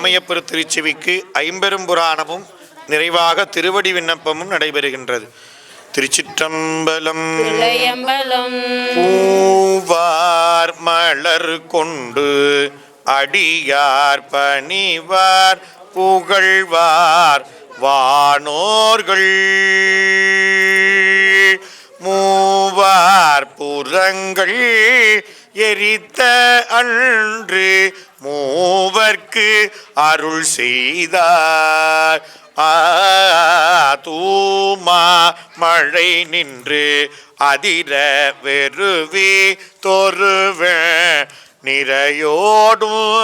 அம்மையப்பர் திருச்செவிக்கு ஐம்பெரும் புராணமும் நிறைவாக திருவடி விண்ணப்பமும் நடைபெறுகின்றது. திருச்சிற்றம்பலம் பூவார் மலர் கொண்டு அடியார் பணிவார் புகழ்வார் வானோர்கள். மூவார் புறங்கள் எரித்த அன்று மூவர்க்கு அருள் செய்தார். தூமா மழை நின்று அதிர வெறுவி தொருவ நிறையோடும்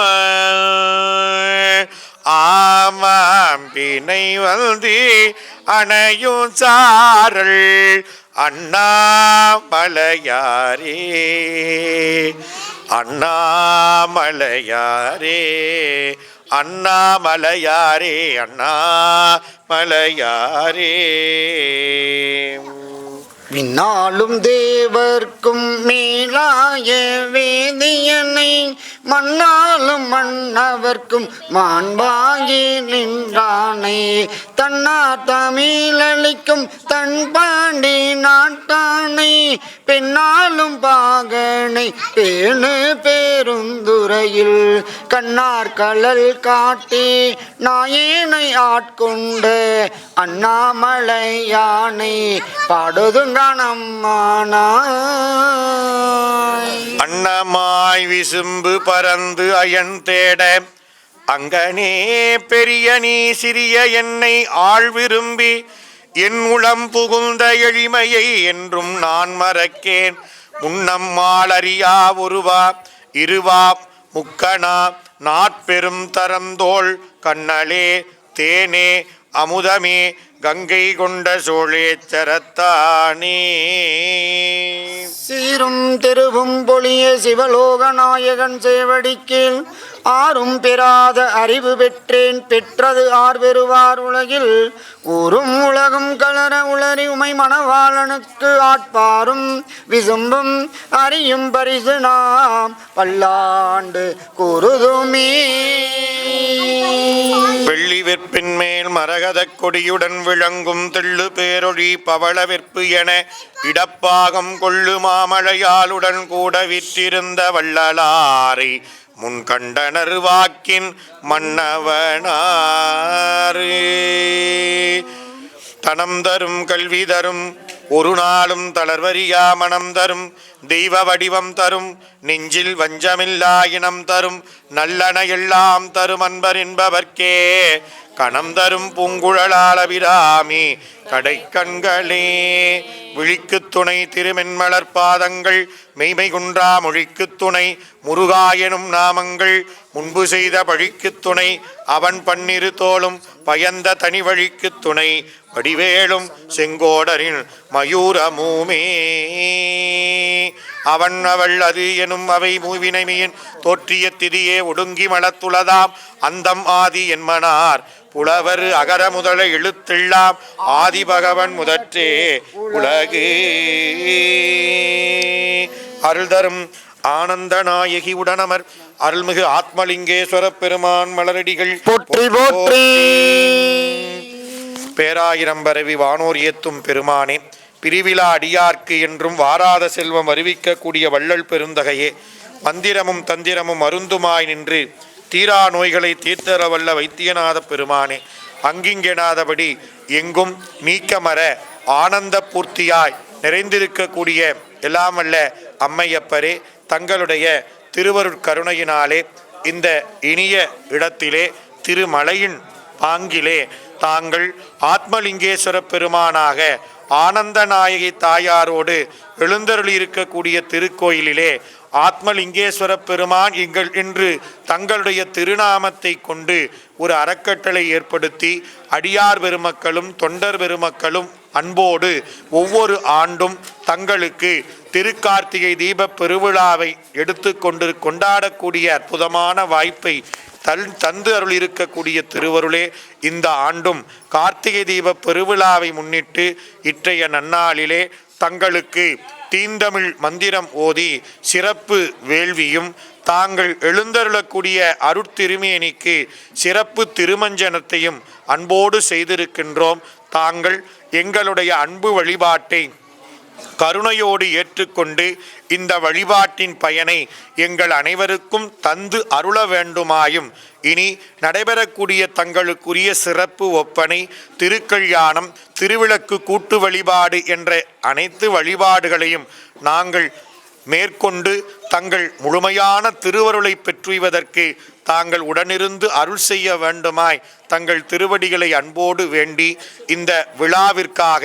மாம்பினை வந்தி அணையும் சாரல் அண்ணாமலையாரே. அண்ணாமலையாரே அண்ணாமலையாரே அண்ணாமலையாரே. விண்ணாலும் தேவர்க்கும் மேலாய வேதியனை மண்ணாலும் மன்னவர்க்கும் மாண்பாகி நின்றானை. தன்னார் தமிழளிக்கும் தன் பாண்டி நாட்டானை. பெண்ணாலும் பாகனை பேணு பேருந்துரையில் கண்ணார் கலல் காட்டி நாயேனை ஆட்கொண்டு அண்ணாமலை யானை பாடுதுங்க அன்னமாய் விசும்பு பறந்து அயன் தேட அங்கனே பெரிய நீ சிறிய என்னை ஆள் விரும்பி என் உளம் புகுந்த எளிமையை என்றும் நான் மறக்கேன். முன்னம்மாள் அறியா ஒருவா இருவா முக்கணா நாட்பெரும் தரந்தோள் கண்ணலே தேனே அமுதமே கங்கை கொண்ட சோழேச்சரத்தானே. சீரும் திருவும் பொழிய சிவலோக நாயகன் சேவடிக்கீழ் ஆறும் பெறாத அறிவு பெற்றேன் பெற்றது ஆர் பெறுவார் உலகில். ஊரும் உலகும் கலர உளறி உமை மணவாளனுக்கு ஆட்பாரும் விசும்பும் அறியும் பரிசு நாம் பல்லாண்டு கூறுதுமே. வெள்ளி வெற்பின் மேல் மரகதக் கொடியுடன் விளங்கும் தெள்ளு பேரொழி பவளவிற்பு என இடப்பாகம் கொள்ளு மாமழையாளுடன் கூட விற்றிருந்த வள்ளலாரை முன் கண்டனர் வாக்கின் மன்னவனாரே. தனம் தரும் கல்வி தரும் ஒரு நாளும் தளர்வரியா மனம் தரும் தெய்வ வடிவம் தரும் நெஞ்சில் வஞ்சமில்லா இனம் தரும் நல்லன எல்லாம் தரும் அன்பர் என்பவர்க்கே. கணம் தரும் பூங்குழலால் கடைக்கண்களே. விழிக்கு துணை திருமென்மலர் பாதங்கள் மெய்மை குன்றா மொழிக்கு துணை முருகா எனும் நாமங்கள் முன்பு செய்த பழிக்கு துணை அவன் பன்னிரு தோளும் பயந்த தனி வழிக்கு துணை வடிவேலும் செங்கோடரின் மயூரமூமே அவன் அவள் அது எனும் அவை மூவினைமையின் தோற்றிய திதியே ஒடுங்கி மலத்துளதாம் அந்தம் ஆதி என்மனார் புலவர் அகர முதல எழுத்தெல்லாம் ஆதி பகவன் முதற்றே உலகு. அருள் தரும் ஆனந்த நாயகி உடனமர். அருள்மிகு ஆத்மலிங்கேஸ்வர பெருமான் மலரடிகள். போற்றி போற்றி. பேராயிரம் பரவி வானோர் ஏத்தும் பெருமானே பிரிவிழா அடியார்க்கு என்றும் வாராத செல்வம் அறிவிக்கக்கூடிய வள்ளல் பெருந்தகையே மந்திரமும் தந்திரமும் அருந்துமாய் நின்று தீரா நோய்களை தீர்த்தர வல்ல வைத்தியநாத பெருமானே அங்கிங்கெனாதபடி எங்கும் நீக்கமர ஆனந்த பூர்த்தியாய் நிறைந்திருக்கக்கூடிய எல்லாம் அம்மையப்பரே தங்களுடைய திருவருட்கருணையினாலே இந்த இனிய இடத்திலே திருமலையின் பாங்கிலே தாங்கள் ஆத்மலிங்கேஸ்வர பெருமானாக ஆனந்த நாயகி தாயாரோடு எழுந்தருளியிருக்கக்கூடிய திருக்கோயிலிலே ஆத்மலிங்கேஸ்வர பெருமான் எங்கள் இன்று தங்களுடைய திருநாமத்தை கொண்டு ஒரு அறக்கட்டளை ஏற்படுத்தி அடியார் பெருமக்களும் தொண்டர் பெருமக்களும் அன்போடு ஒவ்வொரு ஆண்டும் தங்களுக்கு திருக்கார்த்திகை தீப பெருவிழாவை எடுத்துக்கொண்டு கொண்டாடக்கூடிய அற்புதமான வாய்ப்பை தல் தந்து அருள் இருக்கக்கூடிய திருவருளே இந்த ஆண்டும் கார்த்திகை தீப பெருவிழாவை முன்னிட்டு இற்றைய நன்னாளிலே தங்களுக்கு தீந்தமிழ் மந்திரம் ஓதி சிறப்பு வேள்வியும் தாங்கள் எழுந்தருளக்கூடிய அருட்திருமேனிக்கு சிறப்பு திருமஞ்சனத்தையும் அன்போடு செய்திருக்கின்றோம். தாங்கள் எங்களுடைய அன்பு வழிபாட்டை கருணையோடு ஏற்றுக்கொண்டு இந்த வழிபாட்டின் பயனை எங்கள் அனைவருக்கும் தந்து அருள வேண்டுமாயும். இனி நடைபெறக்கூடிய தங்களுக்குரிய சிறப்பு ஒப்பனை திருக்கல்யாணம் திருவிளக்கு கூட்டு வழிபாடு என்ற அனைத்து வழிபாடுகளையும் நாங்கள் மேற்கொண்டு தங்கள் முழுமையான திருவருளை பெற்றுவதற்கு தாங்கள் உடனிருந்து அருள் செய்ய வேண்டுமாய் தங்கள் திருவடிகளை அன்போடு வேண்டி இந்த விழாவிற்காக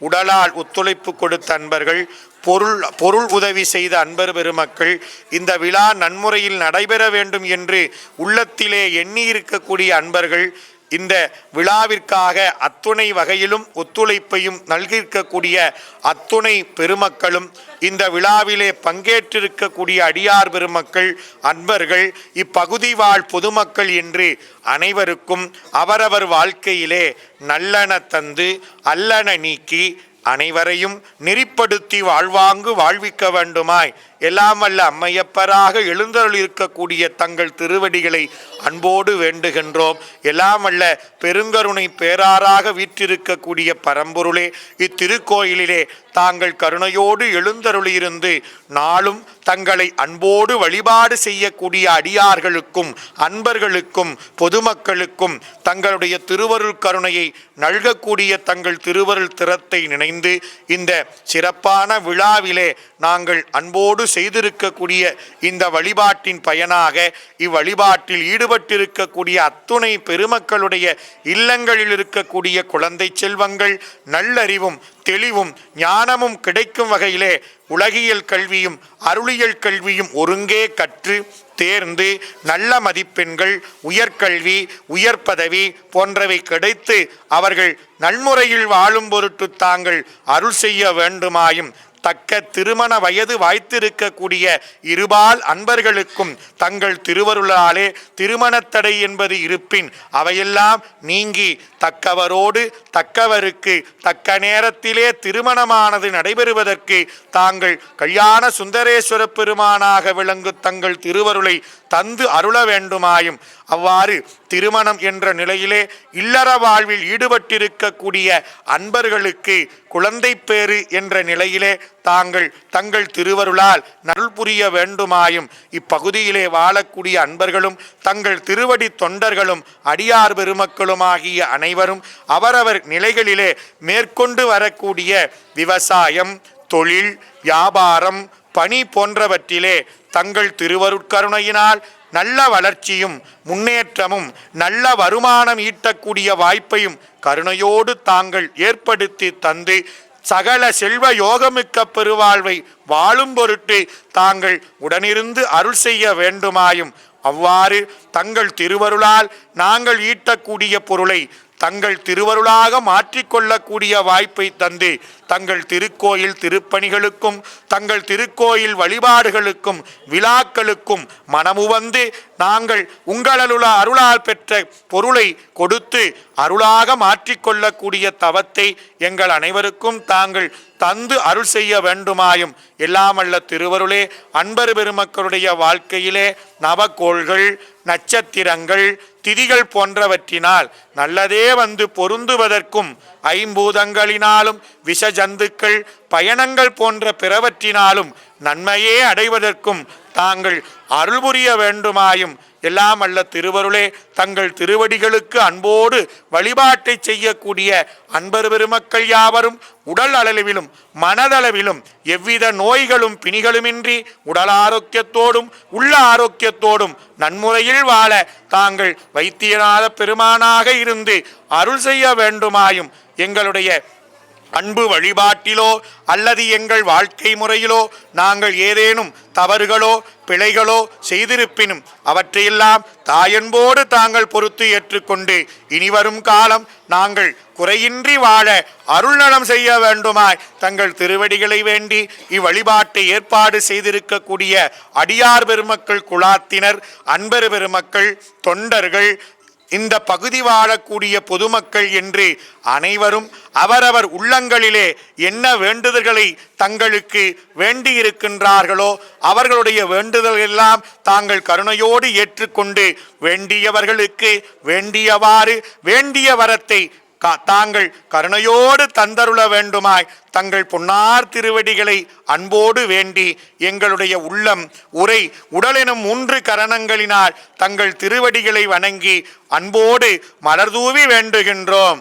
உடலால் ஒத்துழைப்பு கொடுத்த அன்பர்கள் பொருள் பொருள் உதவி செய்த அன்பர் பெருமக்கள் இந்த விழா நன்முறையில் நடைபெற வேண்டும் என்று உள்ளத்திலே எண்ணி இருக்கக்கூடிய அன்பர்கள் இந்த விழாவிற்காக அத்துணை வகையிலும் ஒத்துழைப்பையும் நல்கியிருக்கக்கூடிய அத்துணை பெருமக்களும் இந்த விழாவிலே பங்கேற்றிருக்கக்கூடிய அடியார் பெருமக்கள் அன்பர்கள் இப்பகுதி வாழ் பொதுமக்கள் என்று அனைவருக்கும் அவரவர் வாழ்க்கையிலே நல்லன தந்து அல்லன நீக்கி அனைவரையும் நெறிப்படுத்தி வாழ்வாங்கு வாழ்விக்க வேண்டுமாய். எல்லாம் வல்ல அம்மையப்பராக எழுந்தருள் இருக்கக்கூடிய தங்கள் திருவடிகளை அன்போடு வேண்டுகின்றோம். எல்லாம் வல்ல பெருங்கருணை பேராராக வீற்றிருக்கக்கூடிய பரம்பொருளே இத்திருக்கோயிலிலே தாங்கள் கருணையோடு எழுந்தருளியிருந்து நாளும் தங்களை அன்போடு வழிபாடு செய்யக்கூடிய அடியார்களுக்கும் அன்பர்களுக்கும் பொதுமக்களுக்கும் தங்களுடைய திருவருள் கருணையை நல்கக்கூடிய தங்கள் திருவருள் திறத்தை நினைந்து இந்த சிறப்பான விழாவிலே நாங்கள் அன்போடு செய்திருக்கக்கூடிய இந்த வழிபாட்டின் பயனாக இவ்வழிபாட்டில் ஈடுபட்டிருக்கக்கூடிய அத்துணை பெருமக்களுடைய இல்லங்களில் இருக்கக்கூடிய குழந்தை செல்வங்கள் நல்லறிவும் தெளிவும் ஞானமும் கிடைக்கும் வகையிலே உலகியல் கல்வியும் அருளியல் கல்வியும் ஒருங்கே கற்று தேர்ந்து நல்ல மதிப்பெண்கள் உயர்கல்வி உயர் பதவி போன்றவை கிடைத்து அவர்கள் நன்முறையில் வாழும் பொருட்டு தாங்கள் அருள் செய்ய வேண்டுமாயும் தக்க திருமண வயது வாய்த்திருக்கக்கூடிய இருபால் அன்பர்களுக்கும் தங்கள் திருவருளாலே திருமணத்தடை என்பது இருப்பின் அவையெல்லாம் நீங்கி தக்கவரோடு தக்கவருக்கு தக்க நேரத்திலே திருமணமானது நடைபெறுவதற்கு தாங்கள் கல்யாண சுந்தரேஸ்வர பெருமானாக விளங்கு தங்கள் திருவருளை தந்து அருள வேண்டுமாயும். அவ்வாறு திருமணம் என்ற நிலையிலே இல்லற வாழ்வில் ஈடுபட்டிருக்கக்கூடிய அன்பர்களுக்கு குழந்தை பேறு என்ற நிலையிலே தாங்கள் தங்கள் திருவருளால் நருள் புரிய வேண்டுமாயும் இப்பகுதியிலே வாழக்கூடிய அன்பர்களும் தங்கள் திருவடி தொண்டர்களும் அடியார் பெருமக்களுமாகிய அனைவரும் அவரவர் நிலைகளிலே மேற்கொண்டு வரக்கூடிய விவசாயம் தொழில் வியாபாரம் பணி போன்றவற்றிலே தங்கள் திருவருட்கருணையினால் நல்ல வளர்ச்சியும் முன்னேற்றமும் நல்ல வருமானம் ஈட்டக்கூடிய வாய்ப்பையும் கருணையோடு தாங்கள் ஏற்படுத்தி தந்து சகல செல்வ யோகமிக்க பெருவாழ்வை வாழும் பொருட்டு தாங்கள் உடனிருந்து அருள் செய்ய வேண்டுமாயும். அவ்வாறு தங்கள் திருவருளால் நாங்கள் ஈட்டக்கூடிய பொருளை தங்கள் திருவருளாக மாற்றிக்கொள்ளக்கூடிய வாய்ப்பை தந்து தங்கள் திருக்கோயில் திருப்பணிகளுக்கும் தங்கள் திருக்கோயில் வழிபாடுகளுக்கும் விழாக்களுக்கும் மனமுவந்து நாங்கள் உங்களருள அருளால் பெற்ற பொருளை கொடுத்து அருளாக மாற்றிக்கொள்ளக்கூடிய தவத்தை எங்கள் அனைவருக்கும் தாங்கள் தந்து அருள் செய்ய வேண்டுமாயும் எல்லாமல்ல திருவருளே அன்பர் பெருமக்களுடைய வாழ்க்கையிலே நவக்கோள்கள் நட்சத்திரங்கள் திதிகள் போன்றவற்றினால் நல்லதே வந்து பொருந்துவதற்கும் ஐம்பூதங்களினாலும் விஷ ஜந்துக்கள் பயணங்கள் போன்ற பிறவற்றினாலும் நன்மையே அடைவதற்கும் தாங்கள் அருள் புரிய வேண்டுமாயும் எல்லாம் அல்ல திருவருளே. தங்கள் திருவடிகளுக்கு அன்போடு வழிபாட்டை செய்யக்கூடிய அன்பர் பெருமக்கள் யாவரும் உடல் அளவிலும் மனதளவிலும் எவ்வித நோய்களும் பிணிகளுமின்றி உடல் ஆரோக்கியத்தோடும் உள்ள ஆரோக்கியத்தோடும் நன்முறையில் வாழ தாங்கள் வைத்தியநாத பெருமானாக இருந்து அருள் செய்ய வேண்டுமாயும் எங்களுடைய அன்பு வழிபாட்டிலோ அல்லது எங்கள் வாழ்க்கை முறையிலோ நாங்கள் ஏதேனும் தவறுகளோ பிழைகளோ செய்திருப்பினும் அவற்றையெல்லாம் தாயன்போடு தாங்கள் பொறுத்து ஏற்றுக்கொண்டு இனிவரும் காலம் நாங்கள் குறையின்றி வாழ அருள்நலம் செய்ய வேண்டுமாய் தங்கள் திருவடிகளை வேண்டி இவ்வழிபாட்டை ஏற்பாடு செய்திருக்கக்கூடிய அடியார் பெருமக்கள் குலாத்தினர் அன்பர் பெருமக்கள் தொண்டர்கள் இந்த பகுதி வாழக்கூடிய பொதுமக்கள் என்று அனைவரும் அவரவர் உள்ளங்களிலே என்ன வேண்டுதல்களை தங்களுக்கு வேண்டியிருக்கின்றார்களோ அவர்களுடைய வேண்டுதல் எல்லாம் தாங்கள் கருணையோடு ஏற்றுக்கொண்டு வேண்டியவர்களுக்கு வேண்டியவாறு வேண்டிய வரத்தை தாங்கள் கருணையோடு தந்தருள வேண்டுமாய் தங்கள் பொன்னார் திருவடிகளை அன்போடு வேண்டி எங்களுடைய உள்ளம் உரை உடலெனும் மூன்று கரணங்களினால் தங்கள் திருவடிகளை வணங்கி அன்போடு மலர்தூவி வேண்டுகின்றோம்.